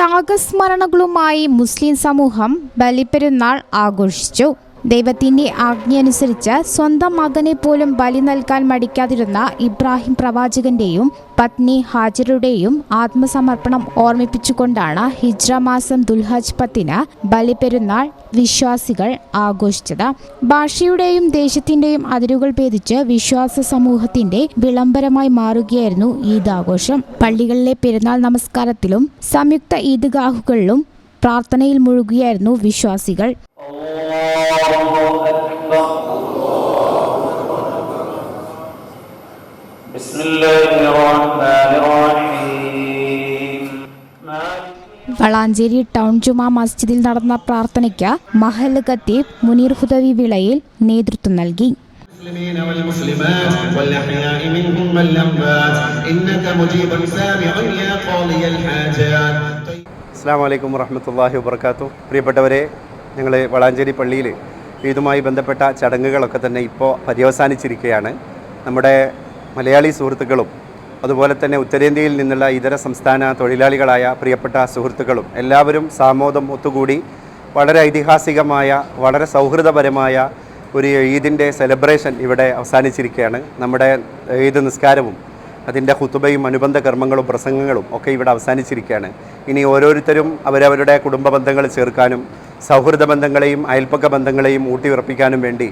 ത്യാഗസ്മരണകളുമായി മുസ്ലിം സമൂഹം ബലിപ്പെരുന്നാൾ ആഘോഷിച്ചു. ദൈവത്തിന്റെ ആജ്ഞ അനുസരിച്ച് സ്വന്തം മകനെ പോലും ബലി നൽകാൻ മടിക്കാതിരുന്ന ഇബ്രാഹിം പ്രവാചകന്റെയും പത്നി ഹാജറുടെയും ആത്മസമർപ്പണം ഓർമ്മിപ്പിച്ചുകൊണ്ടാണ് ഹിജ്ര മാസം ദുൽഹജ് പത്തിന് ബലിപെരുന്നാൾ വിശ്വാസികൾ ആഘോഷിച്ചത്. ഭാഷയുടെയും ദേശത്തിന്റെയും അതിരുകൾ ഭേദിച്ച് വിശ്വാസ സമൂഹത്തിന്റെ വിളംബരമായി മാറുകയായിരുന്നു ഈദ് ആഘോഷം പള്ളികളിലെ പെരുന്നാൾ നമസ്കാരത്തിലും സംയുക്ത ഈദ്ഗാഹുകളിലും പ്രാർത്ഥനയിൽ മുഴുകുകയായിരുന്നു വിശ്വാസികൾ. أكبر بسم الله الرحمن الرحيم مالك വളാഞ്ചേരി ടൗൺ ജുമാ മസ്ജിദിൽ നടന്ന പ്രാർത്ഥനയ്ക്ക് മഹൽ ഖത്തീബ് മുനീർ ഹുദവി വിളയിൽ നേതൃത്വം നൽകി المسلمين والمسلمات والأحياء منهم والأموات إنك مجيب سامع يا قاضي الحاجات അസ്സാം വലൈക്കും വറഹമത്തല്ലാഹി വബർക്കാത്തു പ്രിയപ്പെട്ടവരെ ഞങ്ങൾ വളാഞ്ചേരി പള്ളിയിൽ ഈദുമായി ബന്ധപ്പെട്ട ചടങ്ങുകളൊക്കെ തന്നെ ഇപ്പോൾ പര്യവസാനിച്ചിരിക്കുകയാണ്. നമ്മുടെ മലയാളി സുഹൃത്തുക്കളും അതുപോലെ തന്നെ ഉത്തരേന്ത്യയിൽ നിന്നുള്ള ഇതര സംസ്ഥാന തൊഴിലാളികളായ പ്രിയപ്പെട്ട സുഹൃത്തുക്കളും എല്ലാവരും സാമോദം ഒത്തുകൂടി വളരെ ഐതിഹാസികമായ വളരെ സൗഹൃദപരമായ ഒരു ഈദിന്റെ സെലിബ്രേഷൻ ഇവിടെ അവസാനിച്ചിരിക്കുകയാണ്. നമ്മുടെ ഈദ് നിസ്കാരവും അതിന്റെ ഹുത്തുബയും അനുബന്ധ കർമ്മങ്ങളും പ്രസംഗങ്ങളും ഒക്കെ ഇവിടെ അവസാനിച്ചിരിക്കുകയാണ്. ഇനി ഓരോരുത്തരും അവരവരുടെ കുടുംബ ബന്ധങ്ങൾ ചേർക്കാനും സൗഹൃദ ബന്ധങ്ങളെയും അയൽപ്പക്ക ബന്ധങ്ങളെയും ഊട്ടിയുറപ്പിക്കാനും വേണ്ടി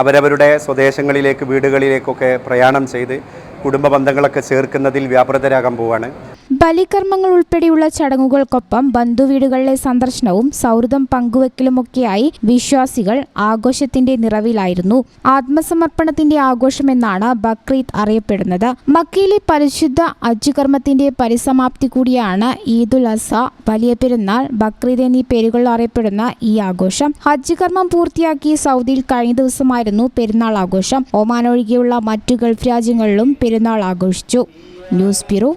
അവരവരുടെ സ്വദേശങ്ങളിലേക്ക് വീടുകളിലേക്കൊക്കെ പ്രയാണം ചെയ്ത് കുടുംബ ബന്ധങ്ങളൊക്കെ ചേർക്കുന്നതിൽ വ്യാപൃതരാകാൻ പോവാണ്. ബലികർമ്മങ്ങൾ ഉൾപ്പെടെയുള്ള ചടങ്ങുകൾക്കൊപ്പം ബന്ധുവീടുകളിലെ സന്ദർശനവും സൗഹൃദം പങ്കുവെക്കലുമൊക്കെയായി വിശ്വാസികൾ ആഘോഷത്തിന്റെ നിറവിലായിരുന്നു. ആത്മസമർപ്പണത്തിന്റെ ആഘോഷമെന്നാണ് ബക്രീദ് അറിയപ്പെടുന്നത്. മക്കയിലെ പരിശുദ്ധ അജ് കർമ്മത്തിന്റെ പരിസമാപ്തി കൂടിയാണ് ഈദുൽ അസ വലിയ പെരുന്നാൾ ബക്രീദ് എന്നീ പേരുകളിൽ അറിയപ്പെടുന്ന ഈ ആഘോഷം. ഹജ്ജ് കർമ്മം പൂർത്തിയാക്കി സൗദിയിൽ കഴിഞ്ഞ ദിവസമായിരുന്നു പെരുന്നാൾ ആഘോഷം. ഒമാൻ ഒഴികെയുള്ള മറ്റു ഗൾഫ് രാജ്യങ്ങളിലും പെരുന്നാൾ ആഘോഷിച്ചു. News bureau